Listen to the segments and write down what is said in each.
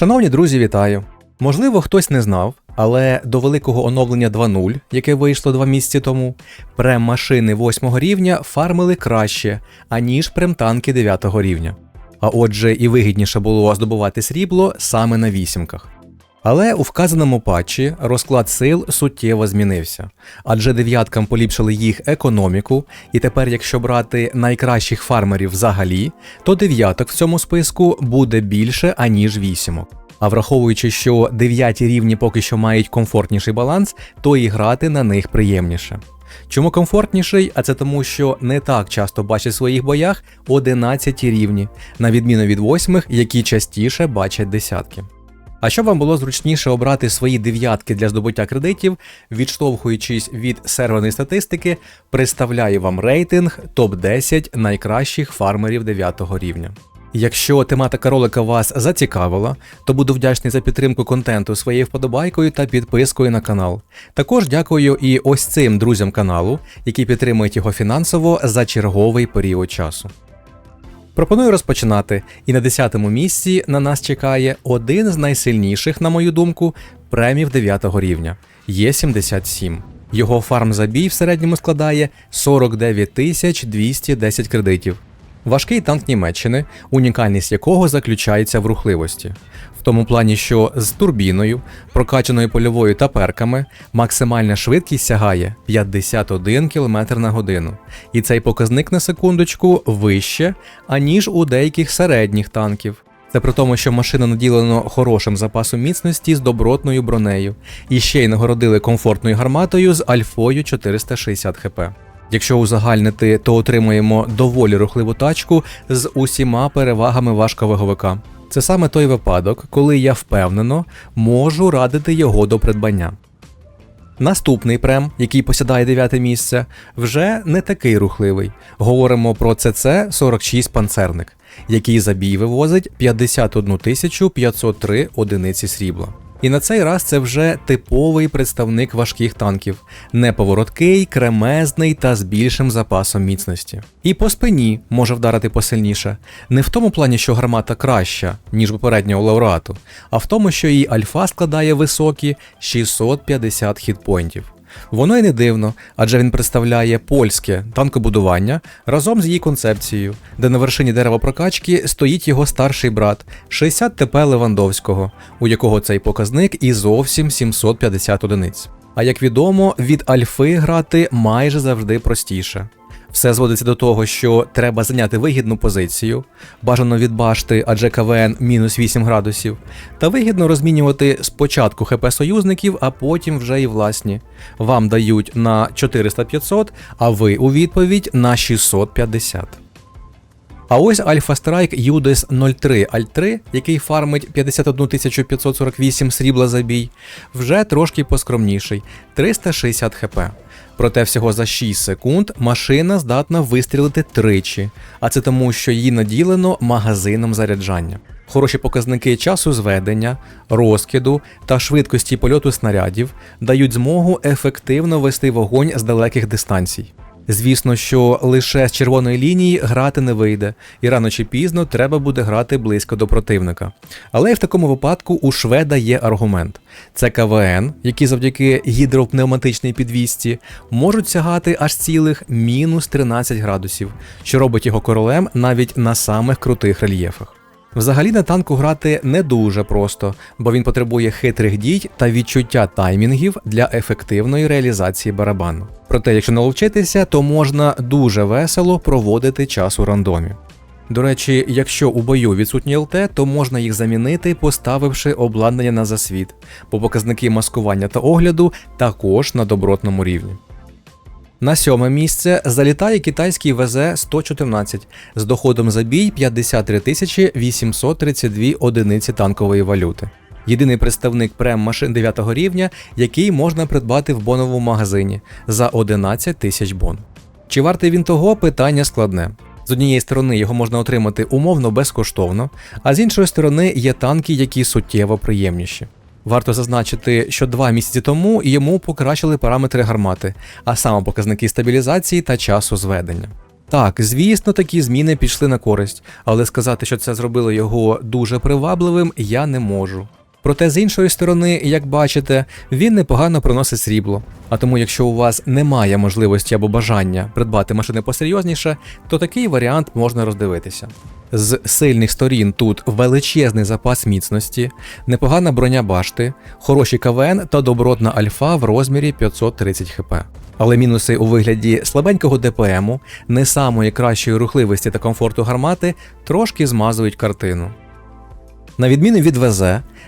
Шановні друзі, вітаю! Можливо, хтось не знав, але до великого оновлення 2.0, яке вийшло два місяці тому, прем-машини 8 рівня фармили краще, аніж прем-танки 9 рівня. А отже, і вигідніше було здобувати срібло саме на вісімках. Але у вказаному патчі розклад сил суттєво змінився, адже дев'яткам поліпшили їх економіку, і тепер, якщо брати найкращих фармерів взагалі, то дев'яток в цьому списку буде більше, аніж вісімок. А враховуючи, що дев'яті рівні поки що мають комфортніший баланс, то і грати на них приємніше. Чому комфортніший? А це тому, що не так часто бачать в своїх боях 11 рівні, на відміну від восьмих, які частіше бачать десятки. А щоб вам було зручніше обрати свої дев'ятки для здобуття кредитів, відштовхуючись від серверної статистики, представляю вам рейтинг топ-10 найкращих фармерів 9 рівня. Якщо тематика ролика вас зацікавила, то буду вдячний за підтримку контенту своєю вподобайкою та підпискою на канал. Також дякую і ось цим друзям каналу, які підтримують його фінансово за черговий період часу. Пропоную розпочинати, і на 10-му місці на нас чекає один з найсильніших, на мою думку, премів 9 рівня Є77. Його фарм-забій в середньому складає 49 210 кредитів. Важкий танк Німеччини, унікальність якого заключається в рухливості, в тому плані, що з турбіною, прокачаною польовою та перками, максимальна швидкість сягає 51 км на годину, і цей показник на секундочку вище, аніж у деяких середніх танків. Це при тому, що машина наділена хорошим запасом міцності з добротною бронею, і ще й нагородили комфортною гарматою з альфою 460 хп. Якщо узагальнити, то отримуємо доволі рухливу тачку з усіма перевагами важковаговика. Це саме той випадок, коли я впевнено можу радити його до придбання. Наступний прем, який посідає дев'яте місце, вже не такий рухливий. Говоримо про ЦЦ-46 панцерник, який за бій вивозить 51 503 одиниці срібла. І на цей раз це вже типовий представник важких танків, неповороткий, кремезний та з більшим запасом міцності. І по спині може вдарити посильніше, не в тому плані, що гармата краща, ніж попереднього лауреату, а в тому, що її альфа складає високі 650 хітпойнтів. Воно й не дивно, адже він представляє польське танкобудування разом з її концепцією, де на вершині дерева прокачки стоїть його старший брат 60 ТП Левандовського, у якого цей показник і зовсім 750 одиниць. А як відомо, від альфи грати майже завжди простіше. Все зводиться до того, що треба зайняти вигідну позицію, бажано від башти, адже КВН мінус 8 градусів, та вигідно розмінювати спочатку ХП союзників, а потім вже і власні. Вам дають на 400-500, а ви у відповідь на 650. А ось Альфа Страйк Юдес 03 Аль 3, який фармить 51 548 срібла за бій, вже трошки поскромніший 360 хп. Проте всього за 6 секунд машина здатна вистрілити тричі, а це тому, що її наділено магазином заряджання. Хороші показники часу зведення, розкиду та швидкості польоту снарядів дають змогу ефективно вести вогонь з далеких дистанцій. Звісно, що лише з червоної лінії грати не вийде, і рано чи пізно треба буде грати близько до противника. Але і в такому випадку у шведа є аргумент: це КВН, які завдяки гідропневматичній підвісці можуть сягати аж цілих мінус 13 градусів, що робить його королем навіть на самих крутих рельєфах. Взагалі на танку грати не дуже просто, бо він потребує хитрих дій та відчуття таймінгів для ефективної реалізації барабану. Проте, якщо наловчитися, то можна дуже весело проводити час у рандомі. До речі, якщо у бою відсутні ЛТ, то можна їх замінити, поставивши обладнання на засвіт, бо показники маскування та огляду також на добротному рівні. На сьоме місце залітає китайський ВЗ-114 з доходом за бій 53 832 одиниці танкової валюти. Єдиний представник прем машин 9 рівня, який можна придбати в боновому магазині за 11 тисяч бон. Чи вартий він того питання складне. З однієї сторони його можна отримати умовно безкоштовно, а з іншої сторони є танки, які суттєво приємніші. Варто зазначити, що два місяці тому йому покращили параметри гармати, а саме показники стабілізації та часу зведення. Так, звісно, такі зміни пішли на користь, але сказати, що це зробило його дуже привабливим, я не можу. Проте з іншої сторони, як бачите, він непогано приносить срібло. А тому, якщо у вас немає можливості або бажання придбати машини посерйозніше, то такий варіант можна роздивитися. З сильних сторін тут величезний запас міцності, непогана броня башти, хороші КВН та добротна альфа в розмірі 530 хп. Але мінуси у вигляді слабенького ДПМу, не самої кращої рухливості та комфорту гармати трошки змазують картину. На відміну від ВЗ,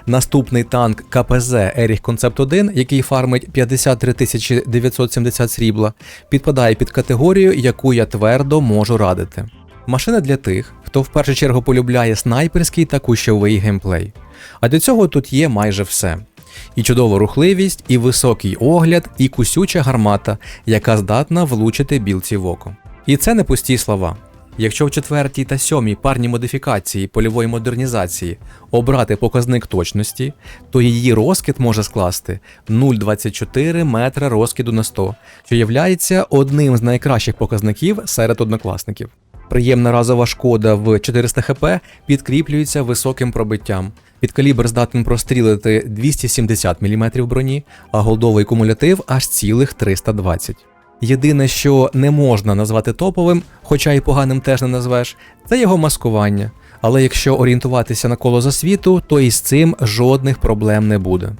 наступний танк КПЗ Еріх Концепт 1, який фармить 53 970 срібла, підпадає під категорію, яку я твердо можу радити. Машина для тих, хто в першу чергу полюбляє снайперський та кущовий геймплей. А для цього тут є майже все. І чудова рухливість, і високий огляд, і кусюча гармата, яка здатна влучити білці в око. І це не пусті слова. Якщо в четвертій та сьомій парній модифікації польової модернізації обрати показник точності, то її розкид може скласти 0,24 метра розкиду на 100, що являється одним з найкращих показників серед однокласників. Приємна разова шкода в 400 хп підкріплюється високим пробиттям. Під калібр здатен прострілити 270 мм броні, а голдовий кумулятив аж цілих 320. Єдине, що не можна назвати топовим, хоча й поганим теж не назвеш, це його маскування. Але якщо орієнтуватися на коло засвіту, то із цим жодних проблем не буде.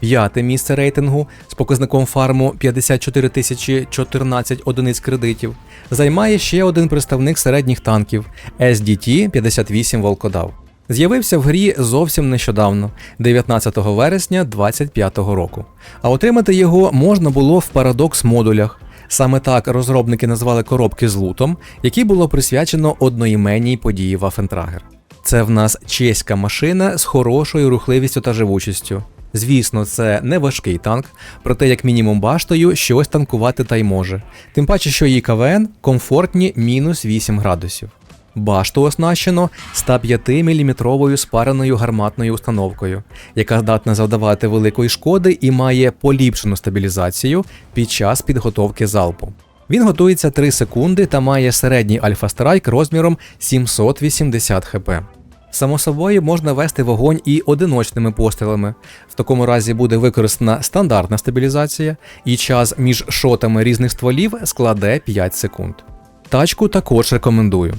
П'яте місце рейтингу з показником фарму 54 тисячі 14 одиниць кредитів займає ще один представник середніх танків SDT 58 Волкодав. З'явився в грі зовсім нещодавно, 19 вересня 2025 року. А отримати його можна було в парадокс модулях. Саме так розробники назвали коробки з лутом, які було присвячено одноіменній події Вафентрагер. Це в нас чеська машина з хорошою рухливістю та живучістю. Звісно, це не важкий танк, проте як мінімум баштою щось танкувати та й може. Тим паче, що її КВН комфортні мінус 8 градусів. Башту оснащено 105-мм спареною гарматною установкою, яка здатна завдавати великої шкоди і має поліпшену стабілізацію під час підготовки залпу. Він готується 3 секунди та має середній альфа-страйк розміром 780 хп. Само собою можна вести вогонь і одиночними пострілами. В такому разі буде використана стандартна стабілізація, і час між шотами різних стволів складе 5 секунд. Тачку також рекомендую.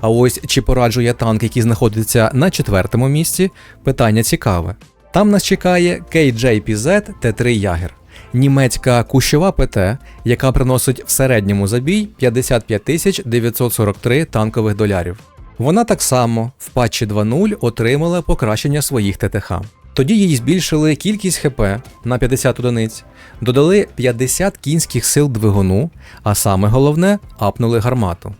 А ось чи пораджу я танк, який знаходиться на четвертому місці, питання цікаве. Там нас чекає KJPZ T3 Ягер, німецька кущова ПТ, яка приносить в середньому забій 55 943 танкових долярів. Вона так само в патчі 2.0 отримала покращення своїх ТТХ. Тоді їй збільшили кількість ХП на 50 одиниць, додали 50 кінських сил двигуну, а саме головне апнули гармату.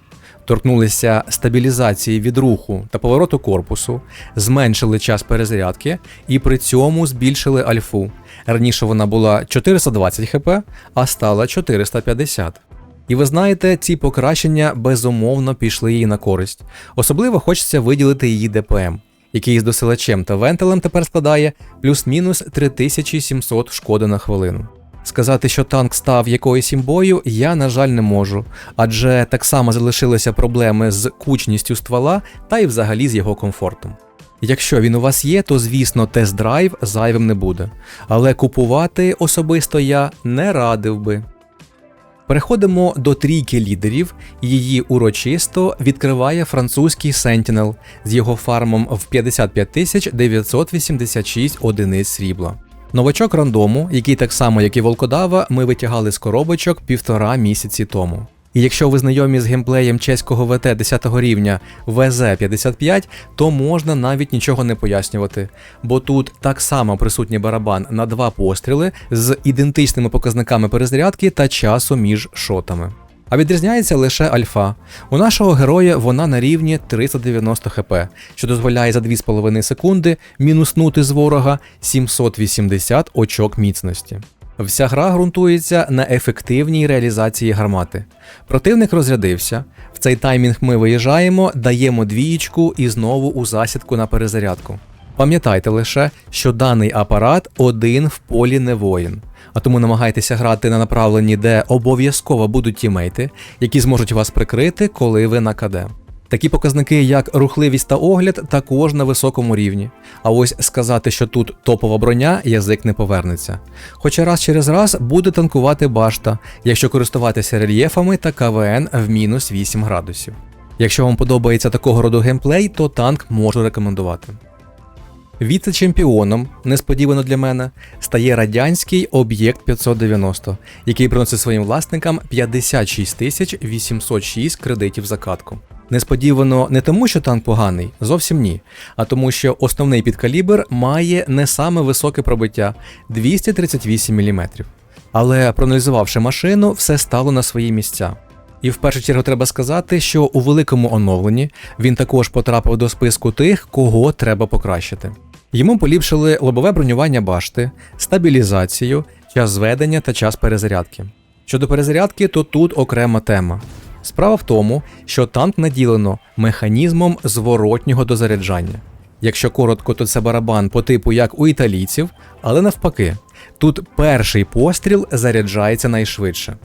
Торкнулися стабілізації від руху та повороту корпусу, зменшили час перезарядки і при цьому збільшили альфу. Раніше вона була 420 хп, а стала 450. І ви знаєте, ці покращення безумовно пішли їй на користь. Особливо хочеться виділити її ДПМ, який з досилачем та вентилем тепер складає плюс-мінус 3700 шкоди на хвилину. Сказати, що танк став якоюсь імбою, я, на жаль, не можу, адже так само залишилися проблеми з кучністю ствола та й взагалі з його комфортом. Якщо він у вас є, то звісно тест-драйв зайвим не буде. Але купувати особисто я не радив би. Переходимо до трійки лідерів. Її урочисто відкриває французький Sentinel з його фармом в 55 986 одиниць срібла. Новачок рандому, який так само, як і Волкодава, ми витягали з коробочок півтора місяці тому. І якщо ви знайомі з геймплеєм чеського ВТ 10 рівня ВЗ-55, то можна навіть нічого не пояснювати, бо тут так само присутній барабан на два постріли з ідентичними показниками перезарядки та часу між шотами. А відрізняється лише альфа. У нашого героя вона на рівні 390 хп, що дозволяє за 2,5 секунди мінуснути з ворога 780 очок міцності. Вся гра ґрунтується на ефективній реалізації гармати. Противник розрядився. В цей таймінг ми виїжджаємо, даємо двієчку і знову у засідку на перезарядку. Пам'ятайте лише, що даний апарат один в полі не воїн. А тому намагайтеся грати на направленні, де обов'язково будуть тімейти, які зможуть вас прикрити, коли ви на КД. Такі показники, як рухливість та огляд, також на високому рівні. А ось сказати, що тут топова броня, язик не повернеться. Хоча раз через раз буде танкувати башта, якщо користуватися рельєфами та КВН в мінус 8 градусів. Якщо вам подобається такого роду геймплей, то танк можу рекомендувати. Віце-чемпіоном, несподівано для мене, стає радянський об'єкт 590, який приносить своїм власникам 56 тисяч 806 кредитів за катку. Несподівано не тому, що танк поганий, зовсім ні, а тому, що основний підкалібр має не саме високе пробиття 238 мм. Але проаналізувавши машину, все стало на свої місця. І в першу чергу треба сказати, що у великому оновленні він також потрапив до списку тих, кого треба покращити. Йому поліпшили лобове бронювання башти, стабілізацію, час зведення та час перезарядки. Щодо перезарядки, то тут окрема тема. Справа в тому, що танк наділено механізмом зворотнього дозаряджання. Якщо коротко, то це барабан по типу як у італійців, але навпаки, тут перший постріл заряджається найшвидше.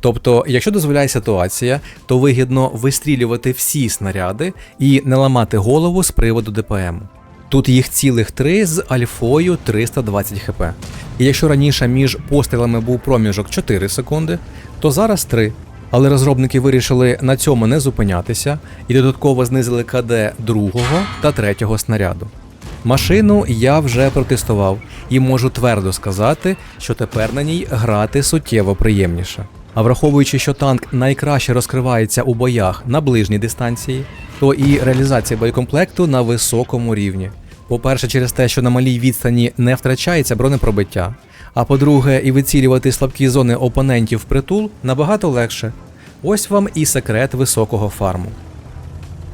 Тобто, якщо дозволяє ситуація, то вигідно вистрілювати всі снаряди і не ламати голову з приводу ДПМ. Тут їх цілих три з альфою 320 хп. І якщо раніше між пострілами був проміжок 4 секунди, то зараз 3. Але розробники вирішили на цьому не зупинятися і додатково знизили КД другого та третього снаряду. Машину я вже протестував і можу твердо сказати, що тепер на ній грати суттєво приємніше. А враховуючи, що танк найкраще розкривається у боях на ближній дистанції, то і реалізація боєкомплекту на високому рівні. По-перше, через те, що на малій відстані не втрачається бронепробиття. А по-друге, і вицілювати слабкі зони опонентів в притул набагато легше. Ось вам і секрет високого фарму.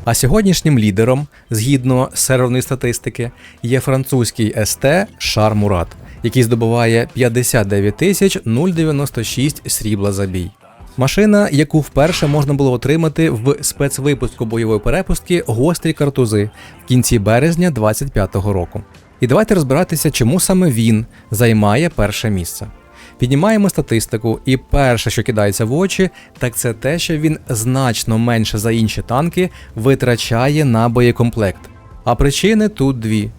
А сьогоднішнім лідером, згідно серверної статистики, є французький СТ Шар Мурат, який здобуває 59 тисяч 096 срібла за бій. Машина, яку вперше можна було отримати в спецвипуску бойової перепустки гострі картузи в кінці березня 25-го року. І давайте розбиратися, чому саме він займає перше місце. Піднімаємо статистику, і перше, що кидається в очі, так це те, що він значно менше за інші танки витрачає на боєкомплект. А причини тут дві.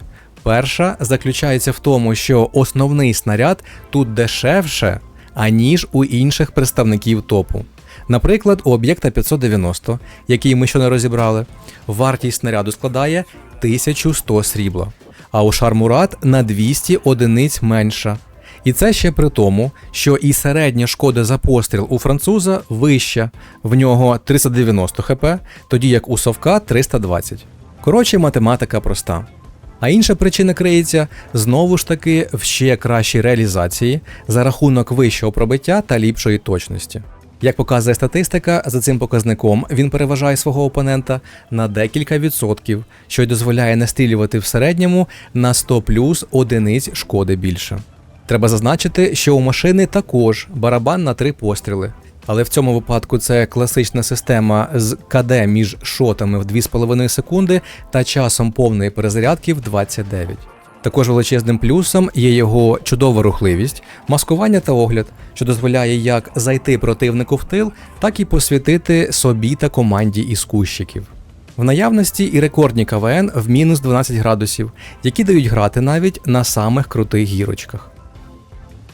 Перша заключається в тому, що основний снаряд тут дешевше, аніж у інших представників топу. Наприклад, у об'єкта 590, який ми щойно розібрали, вартість снаряду складає 1100 срібла, а у Шармурат на 200 одиниць менша. І це ще при тому, що і середня шкода за постріл у француза вища, в нього 390 хп, тоді як у совка 320. Коротше, математика проста. А інша причина криється знову ж таки в ще кращій реалізації за рахунок вищого пробиття та ліпшої точності. Як показує статистика, за цим показником він переважає свого опонента на декілька відсотків, що й дозволяє настрілювати в середньому на 100 плюс одиниць шкоди більше. Треба зазначити, що у машини також барабан на три постріли. Але в цьому випадку це класична система з КД між шотами в 2,5 секунди та часом повної перезарядки в 29. Також величезним плюсом є його чудова рухливість, маскування та огляд, що дозволяє як зайти противнику в тил, так і посвятити собі та команді із кущиків. В наявності і рекордні КВН в мінус 12 градусів, які дають грати навіть на самих крутих гірочках.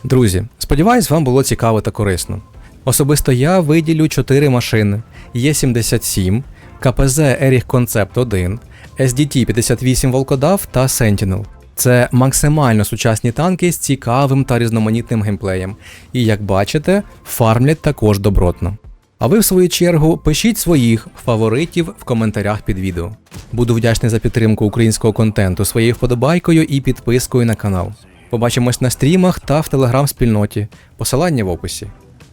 Друзі, сподіваюсь, вам було цікаво та корисно. Особисто я виділю 4 машини: Є77, КПЗ Erich Concept 1, SDT 58 Волкодав та Sentinel. Це максимально сучасні танки з цікавим та різноманітним геймплеєм. І як бачите, фармлять також добротно. А ви, в свою чергу, пишіть своїх фаворитів в коментарях під відео. Буду вдячний за підтримку українського контенту своєю вподобайкою і підпискою на канал. Побачимось на стрімах та в телеграм-спільноті. Посилання в описі.